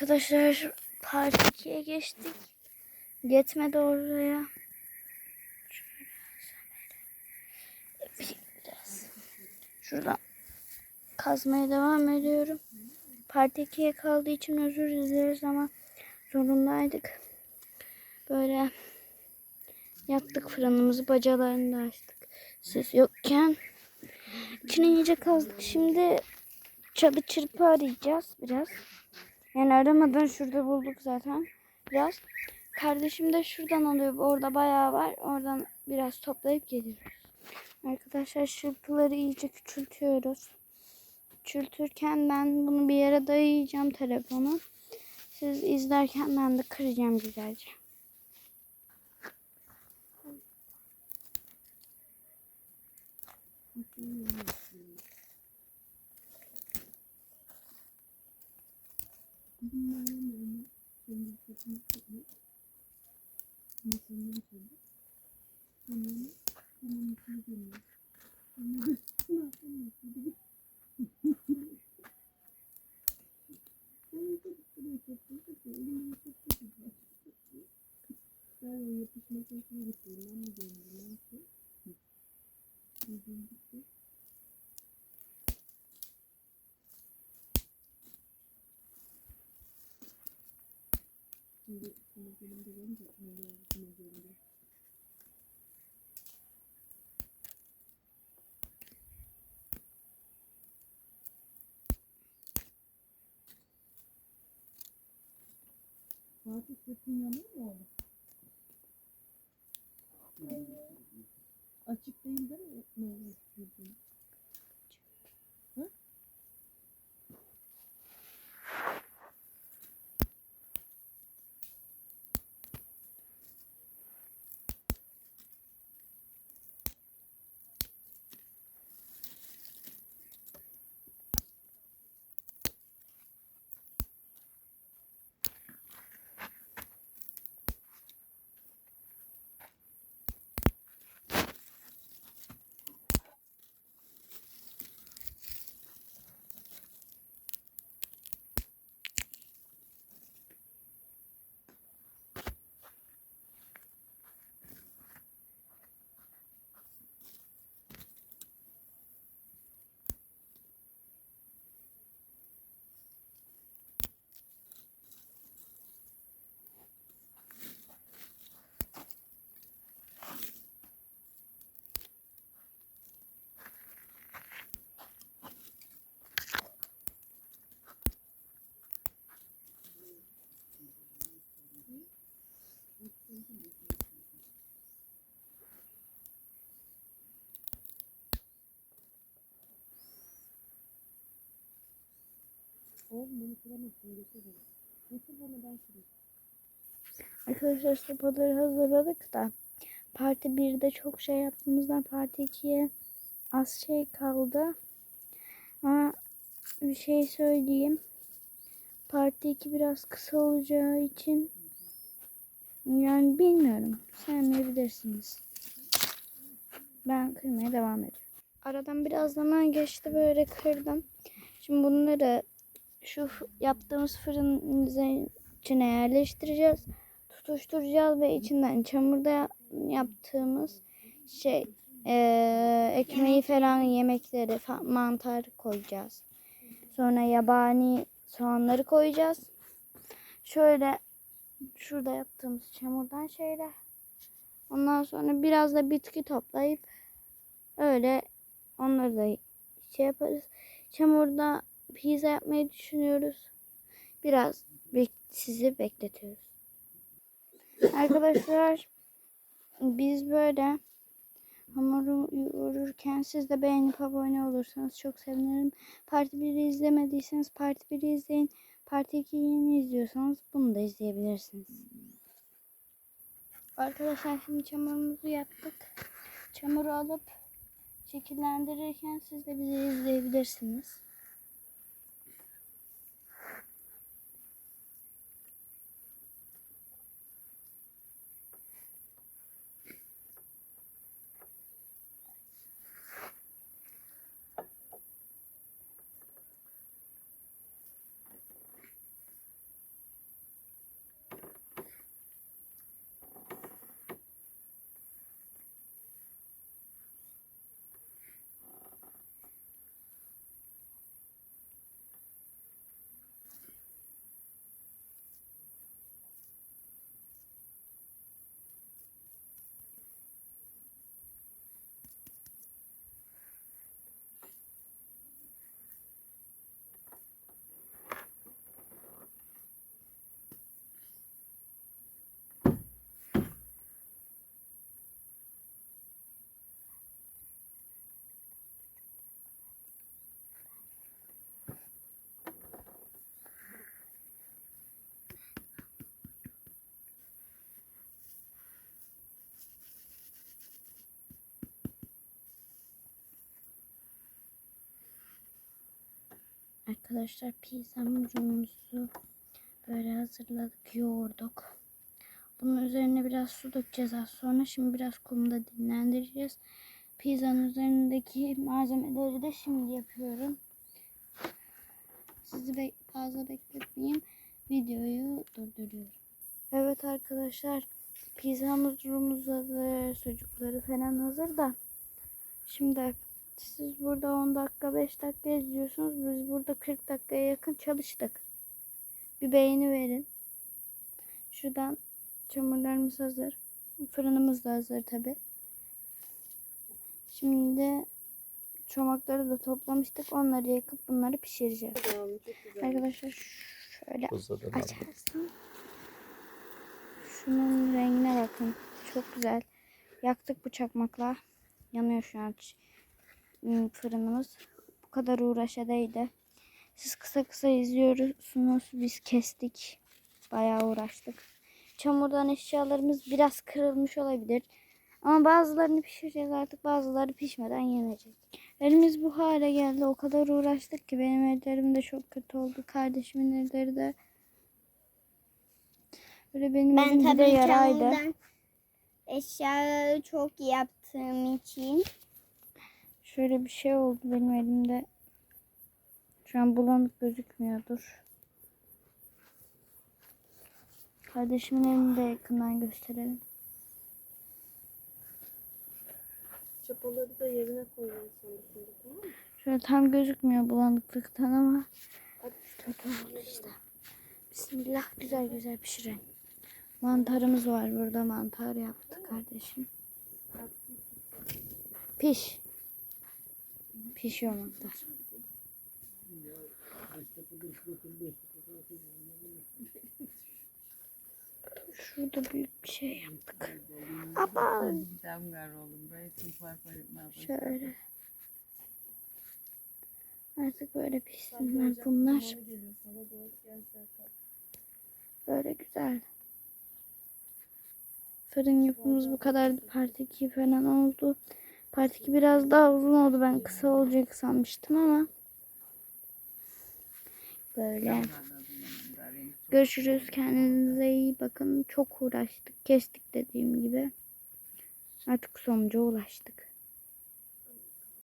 Arkadaşlar part 2'ye geçtik. Yetmedi oraya. Biraz. Şuradan kazmaya devam ediyorum. Part 2'ye kaldığı için özür dileriz ama zorundaydık. Böyle yaktık fırınımızı bacalarını da açtık. Siz yokken içine iyice kazdık. Şimdi çalı çırpı arayacağız biraz. Yani aramadan şurada bulduk zaten biraz. Kardeşim de şuradan alıyor. Orada bayağı var. Oradan biraz toplayıp geliyoruz. Arkadaşlar çırpıları iyice küçültüyoruz. Küçültürken ben bunu bir yere dayayacağım telefonu. Siz izlerken ben de kıracağım güzelce. Ben o yapışma sesine gittim. Ben mi döndüm? Fatih sırtın yanıyor mu oğlum? Açık değil değil mi? Meyve Arkadaşlar sopaları hazırladık da parti 1'de çok şey yaptığımızdan parti 2'ye az şey kaldı. Ama bir şey söyleyeyim. Parti 2 biraz kısa olacağı için yani bilmiyorum. Sevmeyebilirsiniz. Ben kırmaya devam ediyorum. Aradan biraz zaman geçti böyle kırdım. Şimdi bunları şu yaptığımız fırının içine yerleştireceğiz. Tutuşturacağız ve içinden çamurda ya- yaptığımız şey eee, ekmeği falan yemekleri mantar koyacağız. Sonra yabani soğanları koyacağız. Şöyle şurada yaptığımız çamurdan şeyler. Ondan sonra biraz da bitki toplayıp öyle onları da şey yaparız. Çamurda pizza yapmayı düşünüyoruz. Biraz bek- sizi bekletiyoruz. Arkadaşlar biz böyle hamuru yoğururken siz de beğenip abone olursanız çok sevinirim. Parti 1'i izlemediyseniz Parti 1'i izleyin. Parti 2'yi yeni izliyorsanız bunu da izleyebilirsiniz. Arkadaşlar şimdi çamurumuzu yaptık. Çamuru alıp şekillendirirken siz de bizi izleyebilirsiniz. Arkadaşlar pizza hamurumuzu böyle hazırladık, yoğurduk. Bunun üzerine biraz su dökeceğiz az sonra. Şimdi biraz kumda dinlendireceğiz. Pizzanın üzerindeki malzemeleri de şimdi yapıyorum. Sizi be- fazla bekletmeyeyim. Videoyu durduruyorum. Evet arkadaşlar. Pizza hamurumuz hazır. Sucukları falan hazır da. Şimdi siz burada 10 dakika 5 dakika izliyorsunuz. Biz burada 40 dakikaya yakın çalıştık. Bir beğeni verin. Şuradan çamurlarımız hazır. Fırınımız da hazır tabi. Şimdi çomakları da toplamıştık. Onları yakıp bunları pişireceğiz. Arkadaşlar şöyle açarsın. Şunun rengine bakın. Çok güzel. Yaktık bu çakmakla. Yanıyor şu an fırınımız. Bu kadar uğraşa değdi. Siz kısa kısa izliyorsunuz. Biz kestik. Bayağı uğraştık. Çamurdan eşyalarımız biraz kırılmış olabilir. Ama bazılarını pişireceğiz artık. Bazıları pişmeden yenecek. Elimiz bu hale geldi. O kadar uğraştık ki benim ellerim de çok kötü oldu. Kardeşimin elleri de Böyle benim Ben elim de tabii yaraydı. ondan eşyaları çok yaptığım için Şöyle bir şey oldu benim elimde. Şu an bulanık gözükmüyordur. Kardeşimin elini de yakından gösterelim. Çapaları da yerine koymayı sonrasında tamam mı? Şöyle tam gözükmüyor bulanıklıktan ama kötü oldu işte. Bismillah güzel güzel pişirelim. Mantarımız var burada mantar yaptı kardeşim. Piş. Pişiyor mantar. Şurada büyük bir şey yaptık. Ama şöyle. Artık böyle pişsinler bunlar. Böyle güzel. Fırın yapımız bu kadardı. Part 2 falan oldu. Part 2 biraz daha uzun oldu. Ben kısa olacak sanmıştım ama. Böyle. Görüşürüz. Kendinize iyi bakın. Çok uğraştık. Kestik dediğim gibi. Artık sonuca ulaştık.